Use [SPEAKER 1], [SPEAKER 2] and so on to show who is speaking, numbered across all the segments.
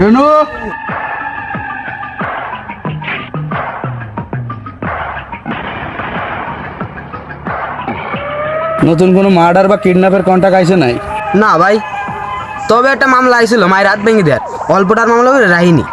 [SPEAKER 1] রেনু? নতুন কোনো মার্ডার বা কিডন্যাপের কন্ট্যাক্ট আইছে নাই?
[SPEAKER 2] না ভাই তবে একটা মামলা আইছিল মায়ের রাত ভেঙে দেয় অল্পটার মামলা করে রাহিনি।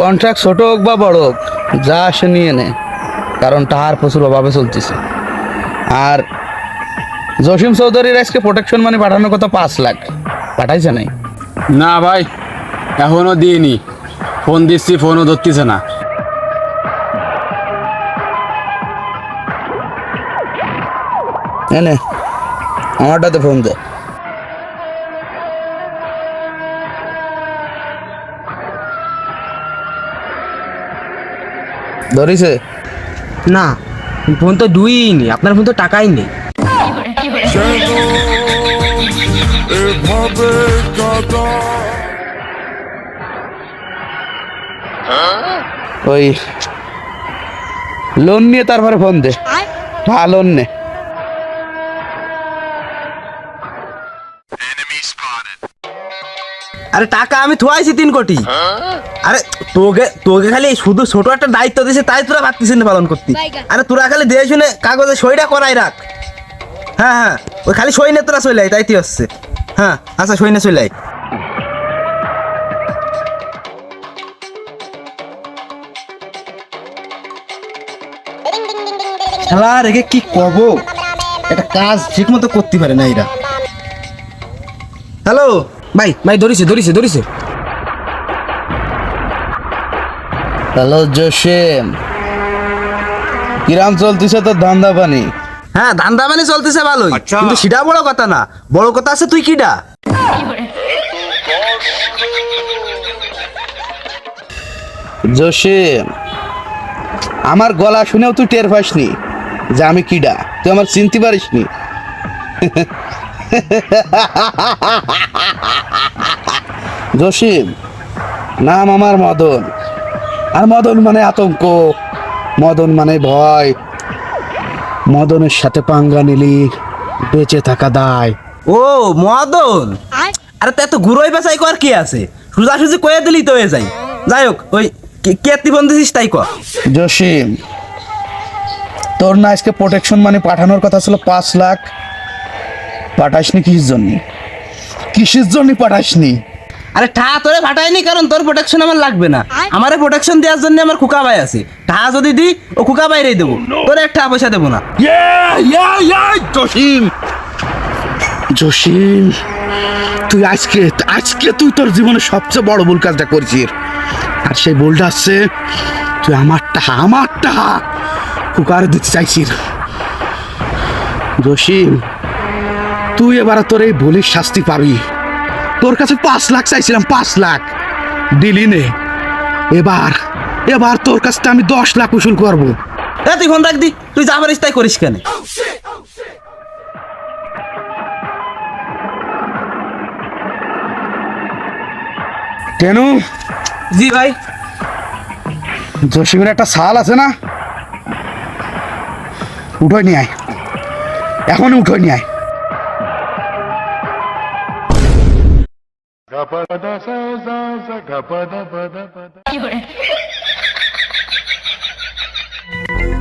[SPEAKER 1] কন্ট্রাক্ট ছোট হোক বা বড় হোক যা আসে নিয়ে নে কারণ তাহার প্রচুর অভাবে চলতেছে। আর জসিম চৌধুরীর আজকে প্রোটেকশন মানি পাঠানোর কথা পাঁচ লাখ। পাঠাইছে নাই?
[SPEAKER 3] না ভাই এখনও দিইনি। ফোন দিচ্ছি ফোনও ধরতেছে না।
[SPEAKER 1] এনে আমারটাতে ফোন দে। ধরিছে?
[SPEAKER 2] না ফোন তো দুইই নি আপনার ফোন তো টাকাই নেই।
[SPEAKER 1] ওই লোন নিয়ে তারপরে ফোন দে। হ্যাঁ লোন নে।
[SPEAKER 2] আরে টাকা আমি থুয়াইছি তিন কোটি। আরে তোকে তোকে খালি শুধু ছোট একটা দায়িত্ব দিয়েছে তাই তোরা পারতিস না পালন করতে। আরে তোরা খালি দিয়ে শুনে কাগজে সইটা করাই রাখ। হ্যাঁ হ্যাঁ ওই খালি সই নে তোরা চলে আয়, তাই তুই হচ্ছে হ্যাঁ আচ্ছা সই নে চলে। শালা রেখে কি কব একটা কাজ ঠিক মতো করতে পারে না এরা। হ্যালো? ভাই ভাই, ধরিছে ধরিছে ধরিছে।
[SPEAKER 1] হ্যালো, জসিম। কিরাম চলতেছে তোর ধান্দা পানি?
[SPEAKER 2] হ্যাঁ ধান্দা মানে চলতেছে ভালোই। কিন্তু সেটা বড় কথা না। বড় কথা আছে তুই কিডা?
[SPEAKER 1] জসিম আমার গলা শুনেও তুই টের পাসনি যে আমি কিডা। তুই আমার চিনতে পারিসনি। জসিম নাম আমার মদন। আর মদন মানে আতঙ্ক মদন মানে ভয়। মদনের সাথে পাঙ্গা নিলি বেঁচে থাকা দায়।
[SPEAKER 2] ও মদন? আরে তা এত গুড়োই বেচাই কর কি আছে? সোজাসুজি কয়ে দিলি তো হয়ে যাই যাই হোক ওই কে- কে তুই ফোন দিছিস তাই কর।
[SPEAKER 1] জসিম তোর না আজকে প্রোটেকশন মানে পাঠানোর কথা ছিল পাঁচ লাখ? পাঠাসনি কিসের জন্য? কিসের জন্য পাঠাসনি?
[SPEAKER 2] আরে ঠা তোরে ফাটাইনি কারণ তোর প্রোটেকশন আমার লাগবে না। আমারে প্রোটেকশন দেওয়ার জন্য আমার খুকা ভাই আছে। ঠা যদি দি ও খুকা বাইরেই দেবো। তোর একটা পয়সা দেবো না।
[SPEAKER 1] জসিম। জসিম তুই আজকে আজকে তুই তোর জীবনে সবচেয়ে বড় ভুল কাজটা করছিস। আর সেই ভুলটা হচ্ছে তুই আমারটা আমারটা কুকারে দিতে চাইছিস। জসিম তুই এবার তোর এই ভুলের শাস্তি পাবি। তোর কাছে পাঁচ লাখ চাইছিলাম পাঁচ লাখ। দিলি নে। এবার এবার তোর কাছ থেকে আমি দশ লাখ উসুল করব।
[SPEAKER 2] এ তুই ফোন রাখ দি তুই যা পারিস তাই করিস কেন।
[SPEAKER 1] কেন?
[SPEAKER 2] জি ভাই।
[SPEAKER 1] জসিমের একটা শাল আছে না? উঠোই নিয়ে আয়। এখনই উঠোই নিয়ে আয়।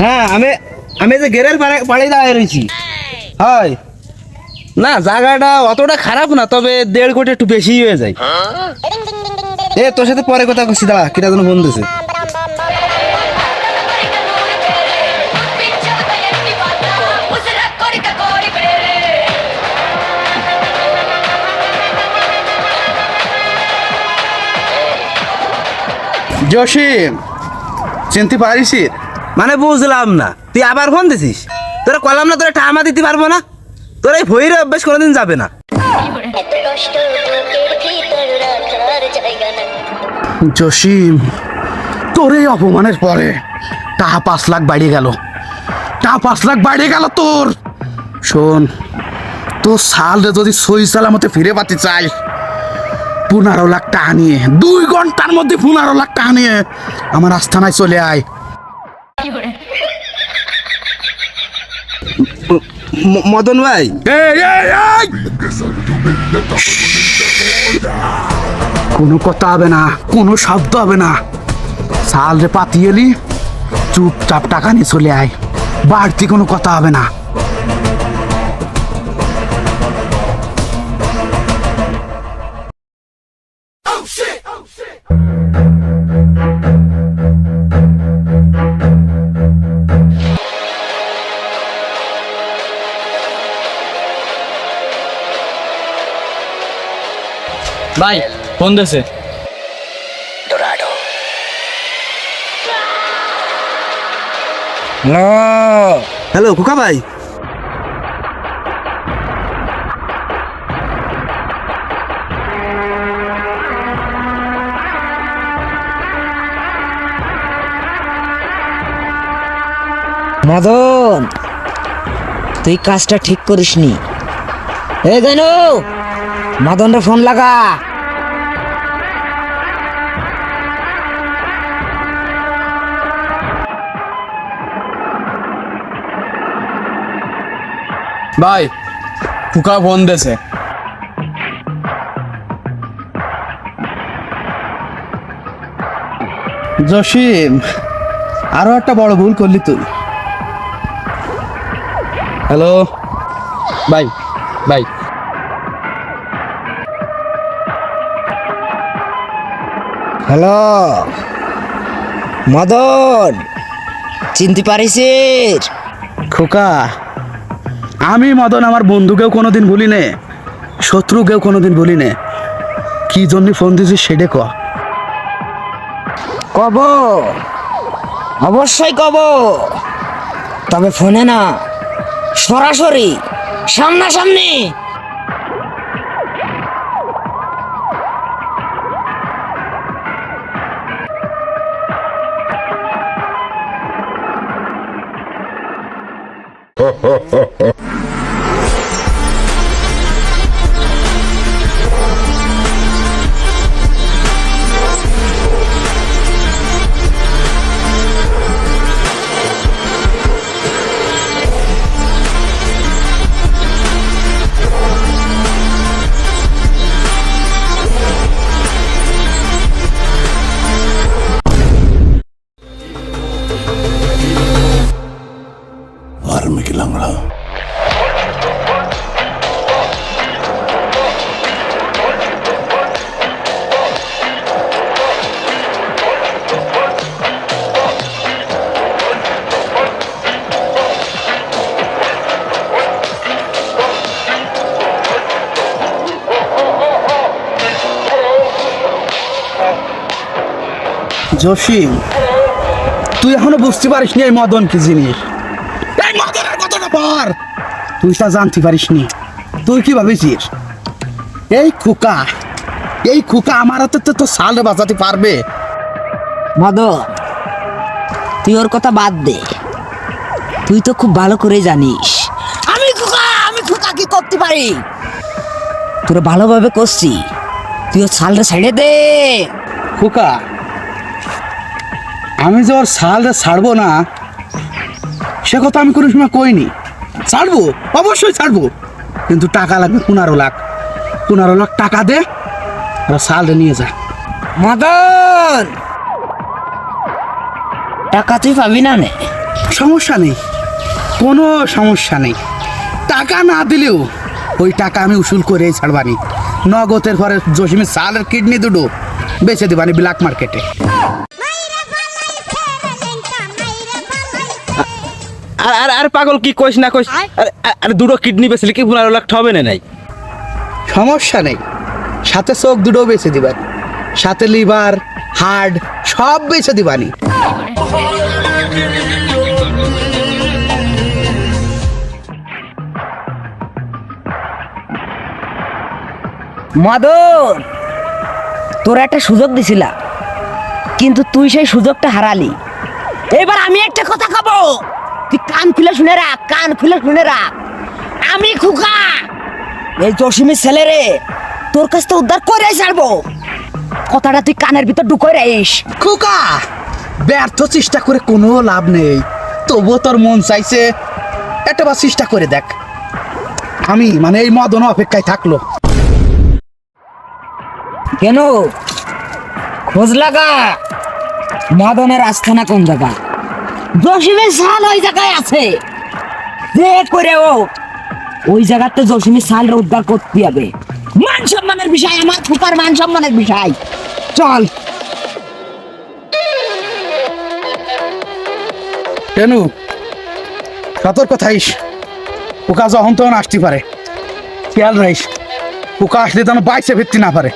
[SPEAKER 2] হ্যাঁ আমি আমি যে গেরের পাড়ে পাড়ে দাঁড়িয়ে রয়েছি হয় না জায়গাটা অতটা খারাপ না তবে দেড় কোটি একটু বেশি হয়ে যায় এ তোর সাথে পরে কথা করছি দাঁড়া কিটা যেন ফোন
[SPEAKER 1] জসিম চিনতে পারিস
[SPEAKER 2] মানে বুঝলাম না। তুই আবার ফোন দিছিস? তোরা কলাম না তোরা টামা দিতে পারব না? তোরা এই ভৈরে অভ্যাস কোনোদিন যাবে না।
[SPEAKER 1] জসিম তোর এই অপমানের পরে টাকা পাঁচ লাখ বাড়িয়ে গেল। টাকা পাঁচ লাখ বাড়িয়ে গেল তোর। শোন তোর সালে যদি সই সালামতে ফিরে পাতে চাই পনেরো লাখ টাকা নিয়ে দুই ঘণ্টার মধ্যে পনেরো লাখ টাকা নিয়ে আমার আস্থানায় চলে আয়।
[SPEAKER 2] মদন ভাই?
[SPEAKER 1] কোনো কথা হবে না কোনো শব্দ হবে না। সাল রে পাতিয়ে এলি চুপচাপ টাকা নিয়ে চলে আয়। বাড়তি কোনো কথা হবে না।
[SPEAKER 4] ভাই ফোন দেছে।
[SPEAKER 2] হ্যালো খোকা ভাই।
[SPEAKER 5] মদন তুই কাজটা ঠিক করিসনি। এ জানো মদনরে ফোন লাগা।
[SPEAKER 3] ভাই ফুকা ফোন দেছে
[SPEAKER 1] জসিম আরও একটা বড় ভুল করলি তুই। হ্যালো?
[SPEAKER 3] ভাই ভাই।
[SPEAKER 5] হ্যালো? মদন চিনতে পারিস
[SPEAKER 1] খোকা আমি মদন, আমার বন্ধুকেও কোনোদিন ভুলি নে শত্রুকেও কোনোদিন ভুলি নে কি জন্য ফোন দিছিস সেটা ক।
[SPEAKER 5] কব। অবশ্যই কব। তবে ফোনে না, সরাসরি, সামনাসামনি। Ho.
[SPEAKER 1] জসিম তুই এখনও বুঝতে পারিস নি এই মদন কি জিনিস? এই মদনের কতটা পার তুই তা জানতে পারিস নি তুই কি ভাবিছিস এই খুকা এই খুকা আমার হাতে তো তোর সাল বাঁচাতে পারবে।
[SPEAKER 5] মদন তুই ওর কথা বাদ দে। তুই তো খুব ভালো করে জানিস। আমি খোকা আমি খোকা কি করতে পারি? তোরা ভালোভাবে করছি। তুই ওর সালটা ছেড়ে দে।
[SPEAKER 1] খুকা আমি যে ওর সাল ছাড়বো না সে কথা আমি কোনো সময় কইনি। ছাড়বো অবশ্যই ছাড়বো। কিন্তু টাকা লাগবে পনেরো লাখ। পনেরো লাখ টাকা দে আর সাল নিয়ে যা।
[SPEAKER 5] মদন টাকা তুই পাবি না নে?
[SPEAKER 1] সমস্যা নেই কোনো সমস্যা নেই। টাকা না দিলেও ওই টাকা আমি উসুল করেই ছাড়বানি। নগদের ঘরে জসিমের সালের কিডনি দুটো বেচে দেবানি ব্ল্যাক মার্কেটে।
[SPEAKER 2] আর আর আর পাগল কি কইস না কইস? আর দুটো কিডনি বেচলে কি পনেরো লাখ হবে না নাই।
[SPEAKER 1] সমস্যা নেই। সাথে চোখ দুটো বেছে দিবানি সাথে লিভার হার্ট সব বেছে দিবানি।
[SPEAKER 5] মদন তোর একটা সুযোগ দিছিলা কিন্তু তুই সেই সুযোগটা হারালি। এবার আমি একটা কথা খাব খুলে শুনে রাখ কান খুলে শুনে রাখ। আমি খুকা। এই জসিমের ছেলে রে তোর কাছ থেকে উদ্ধার করে ছাড়বো। কথাটা তুই কানের ভিতর ঢুকোয় রাইস
[SPEAKER 1] খুকা ব্যর্থ চেষ্টা করে কোনো লাভ নেই। তবুও তোর মন চাইছে একটা বার চেষ্টা করে দেখ। আমি মানে এই মদন অপেক্ষায় থাকল।
[SPEAKER 5] কেন? খোঁজ লাগা। মদনের আস্থানা কোন জায়গা? জসিমের সাল ওই জায়গায় আছে। যে করে ও, ওই জায়গাতে জসিমের সাল উদ্ধার করতে হবে। মান সম্মানের বিষয়, আমার ফুকার মান সম্মানের বিষয়। চল।
[SPEAKER 1] কেনু সতর্ক থাইস পোকা যখন তখন আসতে পারে। খেয়াল রাখিস পোকা আসলে যেন বাইসে ফিরতে না পারে।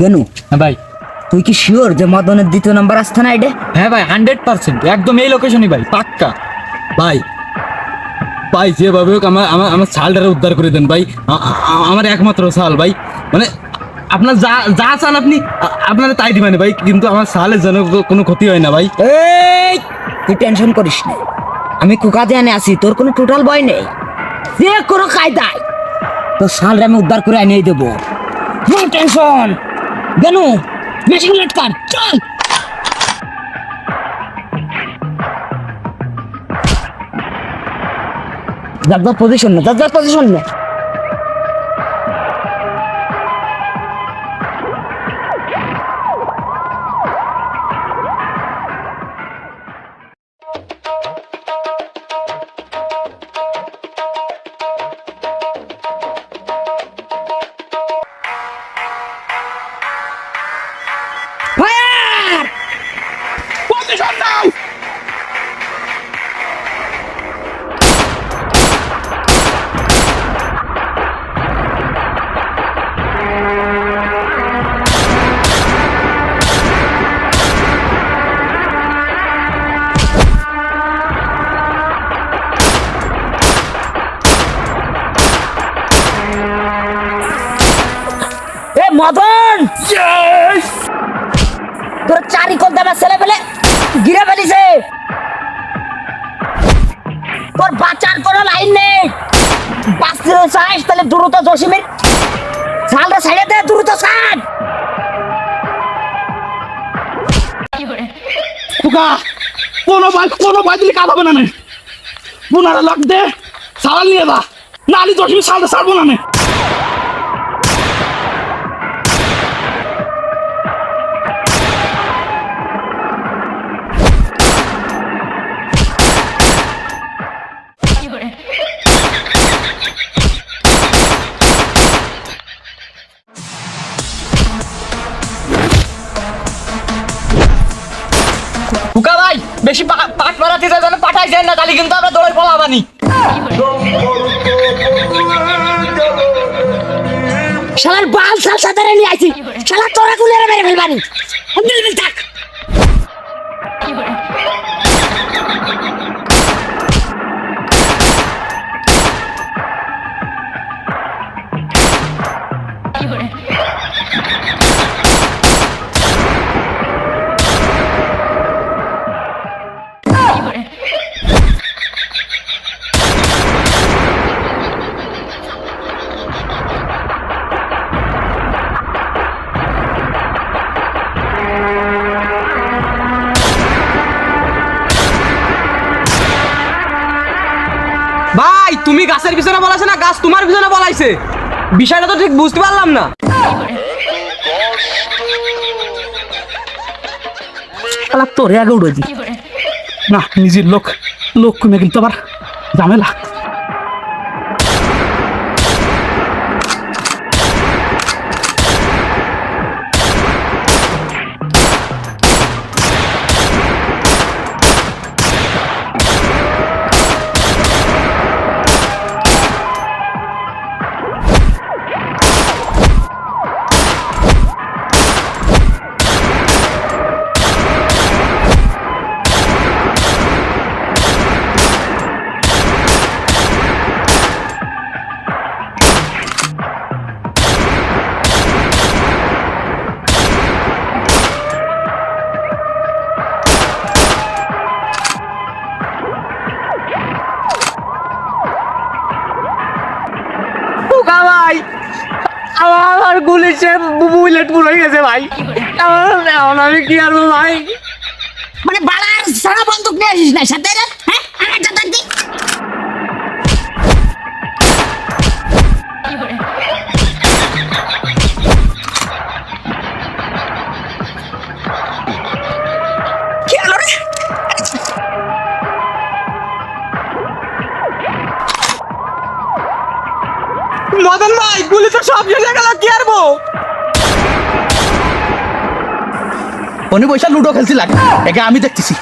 [SPEAKER 5] বেনু।
[SPEAKER 4] হ্যাঁ ভাই।
[SPEAKER 5] তুই কি শিওর যে মদনের দ্বিতীয় নাম্বার আস্থানা এটা
[SPEAKER 4] হ্যাঁ ভাই হান্ড্রেড পার্সেন্ট একদম এই লোকেশনই ভাই পাক্কা।
[SPEAKER 3] ভাই ভাই যেভাবে হোক আমার আমার আমার শালটারে উদ্ধার করে দেন ভাই। আমার একমাত্র শাল ভাই। মানে আপনার যা যা চান আপনি আপনারা তাই দিবেন ভাই কিন্তু আমার শালের যেন কোনো ক্ষতি হয় না ভাই।
[SPEAKER 5] এই তুই টেনশন করিস না। আমি কুকা ধ্যানে আছি তোর কোনো টোটাল ভয় নেই। যে কোনো কায়দায় তোর সালরে আমি উদ্ধার করে আনিয়ে দেবো। No tension Benu machine late কর চল যার যার পজিশন না যার যার পজিশন না মদন! তোর চারি কোন দামে ছেলে পেলে গিরে ফেলিছে! তোর বাঁচার কোনো লাইন নেই! বাঁচতে চাস তাহলে দ্রুত জসিমের সালটা ছেড়ে দে দ্রুত ছাড়!
[SPEAKER 1] পোকা কোনো ভাই কোনো ভাই দিলে কাজ হবে না পুনারা লাগ দে সাল নিয়ে যা। নালি মিনিট সালটা ছাড়বো না।
[SPEAKER 4] যায় না তাহলে কিন্তু আমরা দৌড়ে পলাবানি
[SPEAKER 5] শালার বাল সাল সাদারে নিয়ে আইছি। শালা তোরা গুলে মেরে ফেলবানি? থাক
[SPEAKER 4] বলাইছে বিষয়টা তো ঠিক বুঝতে পারলাম না।
[SPEAKER 1] তোরে আগে উড়ে দি না নিজের লোক লোক কমে কিন্তু আবার ঝামেলা।
[SPEAKER 4] কি আর ভাই?
[SPEAKER 5] মানে বাড়ার সারা বন্দুক নিয়ে আসিস না সাথে
[SPEAKER 1] উনি পয়সা লুডো খেলছি লাগে একে আমি দেখতেছি।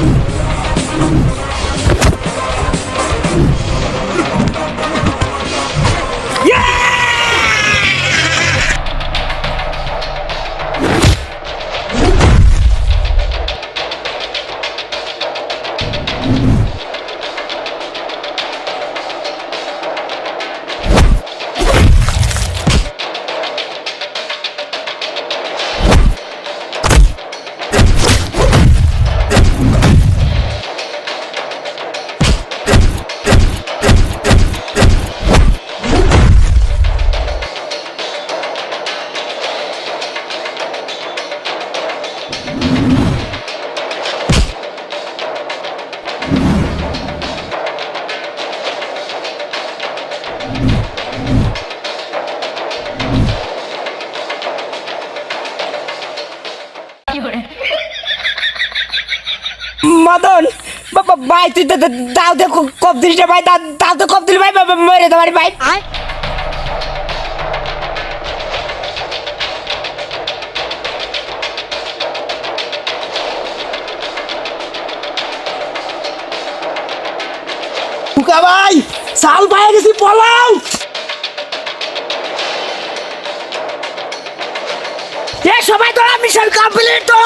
[SPEAKER 5] মদন দাও দে কপ দিস রে ভাই দাও দাও তো কপ দিল ভাই মরে তোমার ভাই।
[SPEAKER 1] টুকা ভাই সাল পায়ে গেছি পলাও।
[SPEAKER 5] এ সবাই তোরা মিশন কমপ্লিট তো